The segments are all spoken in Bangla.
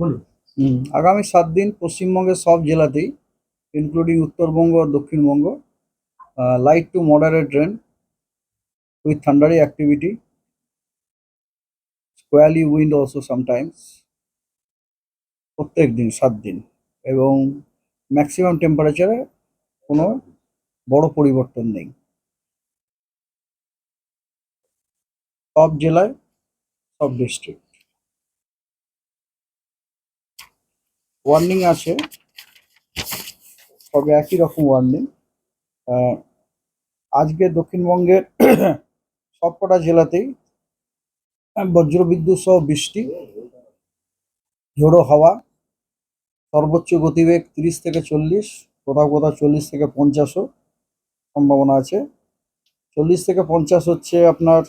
বলুন। আগামী সাত দিন পশ্চিমবঙ্গের সব জেলাতেই including Uttarbanga O Dakshinbanga light to moderate rain with thundery activity squally wind also sometimes প্রত্যেক দিন সাত দিন, এবং ম্যাক্সিমাম টেম্পারেচারে কোনো বড় পরিবর্তন নেই। সব জেলায়, সব ডিস্ট্রিক্ট ওয়ার্নিং আছে। তবে একই রকম ওয়ার্নিং আজকে দক্ষিণবঙ্গের সবকটা জেলাতেই বজ্রবিদ্যুৎ সহ বৃষ্টি, ঝোড়ো হাওয়া, সর্বোচ্চ গতিবেগ তিরিশ থেকে চল্লিশ, কোথাও কোথাও চল্লিশ থেকে পঞ্চাশও সম্ভাবনা আছে। চল্লিশ থেকে পঞ্চাশ হচ্ছে আপনার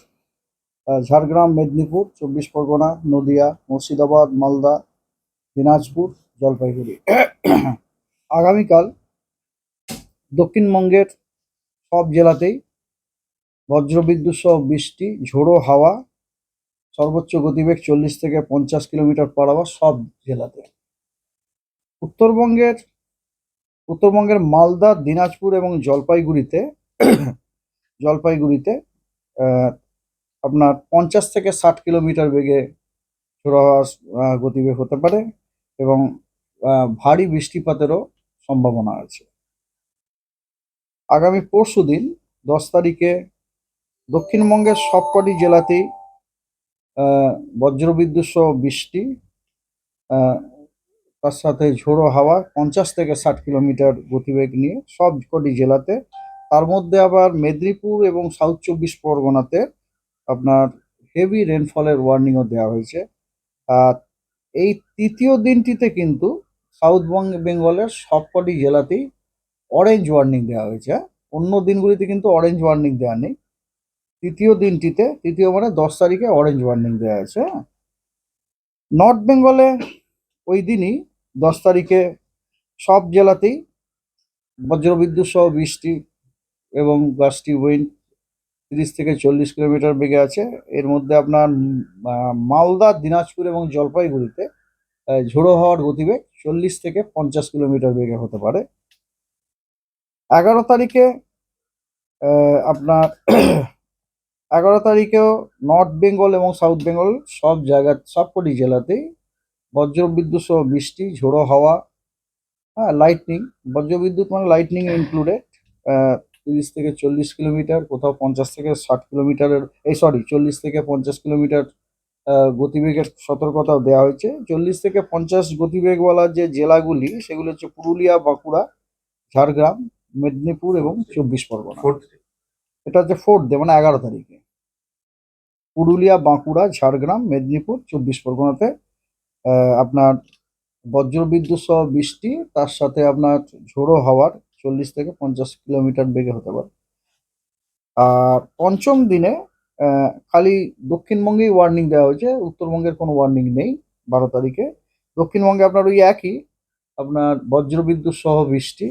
ঝাড়গ্রাম, মেদিনীপুর, চব্বিশ পরগনা, নদিয়া, মুর্শিদাবাদ, মালদা, দিনাজপুর জলপাইগুড়ি। আগামীকাল দক্ষিণবঙ্গের সব জেলাতেই বজ্রবিদ্যুৎ সহ বৃষ্টি ঝোড়ো হাওয়া সর্বোচ্চ গতিবেগ চল্লিশ থেকে পঞ্চাশ কিলোমিটার পার আওয়ার সব জেলাতে। উত্তরবঙ্গের উত্তরবঙ্গের মালদা দিনাজপুর এবং জলপাইগুড়িতে জলপাইগুড়িতে আপনার পঞ্চাশ থেকে ষাট কিলোমিটার বেগে ঝোড়ো হাওয়ার আহ, গতিবেগ হতে পারে এবং ভারী বৃষ্টিপাতেরও সম্ভাবনা আছে। আগামী পরশু দিন, দশ তারিখে দক্ষিণবঙ্গের সবকটি জেলাতেই বজ্রবিদ্যুৎ সহ বৃষ্টি তার সাথে ঝোড়ো হাওয়া, পঞ্চাশ থেকে ষাট কিলোমিটার গতিবেগ নিয়ে সব কটি জেলাতে। তার মধ্যে আবার মেদিনীপুর এবং সাউথ চব্বিশ পরগনাতে আপনার হেভি রেনফলের ওয়ার্নিংও দেওয়া হয়েছে। আর এই তৃতীয় দিনটিতে কিন্তু সাউথ বেঙ্গলের সবকটি জেলাতেই অরেঞ্জ ওয়ার্নিং দেওয়া হয়েছে হ্যাঁ? অন্য দিনগুলিতে কিন্তু অরেঞ্জ ওয়ার্নিং দেওয়া নেই তৃতীয় দিনটিতে, তৃতীয় মানে দশ তারিখে অরেঞ্জ ওয়ার্নিং দেওয়া আছে হ্যাঁ? নর্থ বেঙ্গলে ওই দিনই দশ তারিখে সব জেলাতেই বজ্রবিদ্যুৎ সহ বৃষ্টি এবং গাছটি উইন্ড তিরিশ থেকে চল্লিশ কিলোমিটার বেগে আছে এর মধ্যে আপনার মালদা, দিনাজপুর এবং জলপাইগুড়িতে ঝোড়ো হওয়ার গতিবেগ চল্লিশ থেকে পঞ্চাশ কিলোমিটার বেগে হতে পারে। এগারো তারিখে আপনার এগারো তারিখেও নর্থ বেঙ্গল এবং সাউথ বেঙ্গল সব জায়গা সবকটি জেলাতেই বজ্রবিদ্যুৎ সহ বৃষ্টি, ঝোড়ো হাওয়া হ্যাঁ লাইটনিং বজ্রবিদ্যুৎ মানে লাইটনিং ইনক্লুডেড তিরিশ থেকে চল্লিশ কিলোমিটার, কোথাও পঞ্চাশ থেকে ষাট কিলোমিটারের, এই সরি চল্লিশ থেকে পঞ্চাশ কিলোমিটার গতিবেগের সতর্কতাও দেওয়া হয়েছে। চল্লিশ থেকে পঞ্চাশ গতিবেগওয়ালা যে জেলাগুলি সেগুলো হচ্ছে পুরুলিয়া বাঁকুড়া ঝাড়গ্রাম মেদিনীপুর এবং চব্বিশ পরগনা। এটা হচ্ছে ফোর্থ ডে মানে এগারো তারিখে। পুরুলিয়া বাঁকুড়া ঝাড়গ্রাম মেদিনীপুর চব্বিশ পরগনাতে আপনার বজ্রবিদ্যুৎ সহ বৃষ্টি তার সাথে আপনার ঝোড়ো হাওয়ার চল্লিশ থেকে পঞ্চাশ কিলোমিটার বেগে হতে পারে। আর পঞ্চম দিনে খালি দক্ষিণবঙ্গেই ওয়ার্নিং দেওয়া হয়েছে, উত্তরবঙ্গের কোনো ওয়ার্নিং নেই বারো তারিখে। দক্ষিণবঙ্গে আপনার ওই একই, আপনার বজ্রবিদ্যুৎ সহ বৃষ্টি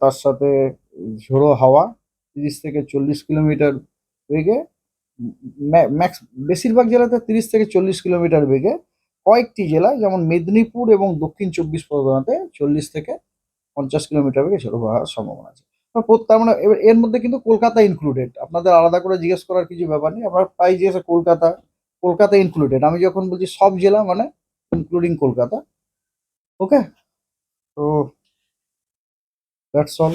তার সাথে ঝোড়ো হাওয়া, তিরিশ থেকে চল্লিশ কিলোমিটার বেগে ম্যাক্স বেশিরভাগ জেলাতে তিরিশ থেকে চল্লিশ কিলোমিটার বেগে। কয়েকটি জেলা, যেমন মেদিনীপুর এবং দক্ষিণ চব্বিশ পরগনাতে চল্লিশ থেকে পঞ্চাশ কিলোমিটার বেগে ঝোড়ো হওয়ার সম্ভাবনা আছে। তার মানে এর মধ্যে কিন্তু কলকাতা ইনক্লুডেড আপনাদের আলাদা করে জিজ্ঞেস করার কিছু ব্যাপার নেই। আপনার প্রায় জিজ্ঞেস কলকাতা কলকাতা ইনক্লুডেড আমি যখন বলছি সব জেলা মানে ইনক্লুডিং কলকাতা। ওকে তো দ্যাটস অল